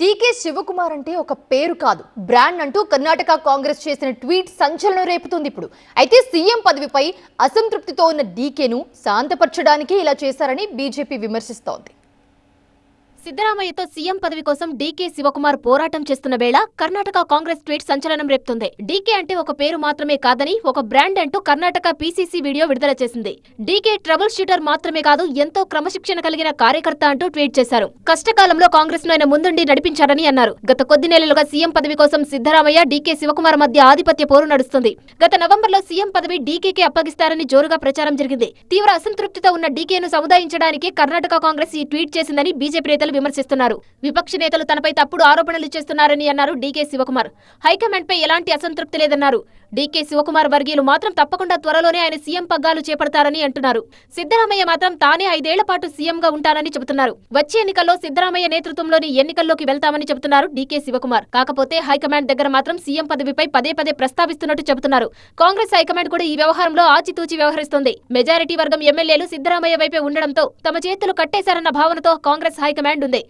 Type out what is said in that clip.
DK Shivakumar అంటే ఒక పేరు కాదు. బ్రాండ్ అంటూ కర్ణాటక కాంగ్రెస్ చేసిన ట్వీట్ సంచలనం రేపుతుంది ఇప్పుడు. అయితే సీఎం పదవిపై అసంతృప్తితో ఉన్న డీకేను శాంతపరచడానికి ఇలా చేశారని బీజేపీ విమర్శిస్తోంది. సిద్దరామయ్యతో సీఎం పదవి కోసం డీకే శివకుమార్ పోరాటం చేస్తున్న వేళ కర్ణాటక కాంగ్రెస్ ట్వీట్ సంచలనం రేపుతుంది. డీకే అంటే ఒక పేరు మాత్రమే కాదని ఒక బ్రాండ్ అంటూ కర్ణాటక పీసీసీ వీడియో విడుదల చేసింది. డీకే ట్రబుల్ షూటర్ మాత్రమే కాదు ఎంతో క్రమశిక్షణ కలిగిన కార్యకర్త అంటూ ట్వీట్ చేశారు. కష్టకాలంలో కాంగ్రెస్ను ఆయన ముందుండి నడిపించారని అన్నారు. గత కొద్ది నెలలుగా సీఎం పదవి కోసం సిద్దరామయ్య డీకే శివకుమార్ మధ్య ఆధిపత్య పోరు నడుస్తుంది. గత నవంబర్లో సీఎం పదవి డీకేకి అప్పగిస్తారని జోరుగా ప్రచారం జరిగింది. తీవ్ర అసంతృప్తితో ఉన్న డీకేను సముదాయించడానికి కర్ణాటక కాంగ్రెస్ ఈ ట్వీట్ చేసిందని బీజేపీ నేతలు విమర్శిస్తున్నారు. విపక్ష నేతలు తనపై తప్పుడు ఆరోపణలు చేస్తున్నారని అన్నారు డీకే శివకుమార్. హైకమాండ్ పై ఎలాంటి అసంతృప్తి లేదన్నారు. డీకే శివకుమార్ వర్గీయులు మాత్రం తప్పకుండా త్వరలోనే ఆయన సీఎం పగ్గాలు చేపడతారని అంటున్నారు. సిద్దరామయ్య మాత్రం తానే ఐదేళ్ళ పాటు సీఎంగా ఉంటానని చెబుతున్నారు. వచ్చే ఎన్నికల్లో సిద్దరామయ్య నేతృత్వంలోని ఎన్నికల్లోకి వెళ్తామని చెబుతున్నారు డీకే శివకుమార్. కాకపోతే హైకమాండ్ దగ్గర మాత్రం సీఎం పదవిపై పదే పదే ప్రస్తావిస్తున్నట్టు చెబుతున్నారు. కాంగ్రెస్ హైకమాండ్ కూడా ఈ వ్యవహారంలో ఆచితూచి వ్యవహరిస్తోంది. మెజారిటీ వర్గం ఎమ్మెల్యేలు సిద్దరామయ్య వైపే ఉండడంతో తమ చేతులు కట్టేశారన్న భావనతో కాంగ్రెస్ హైకమాండ్ 的。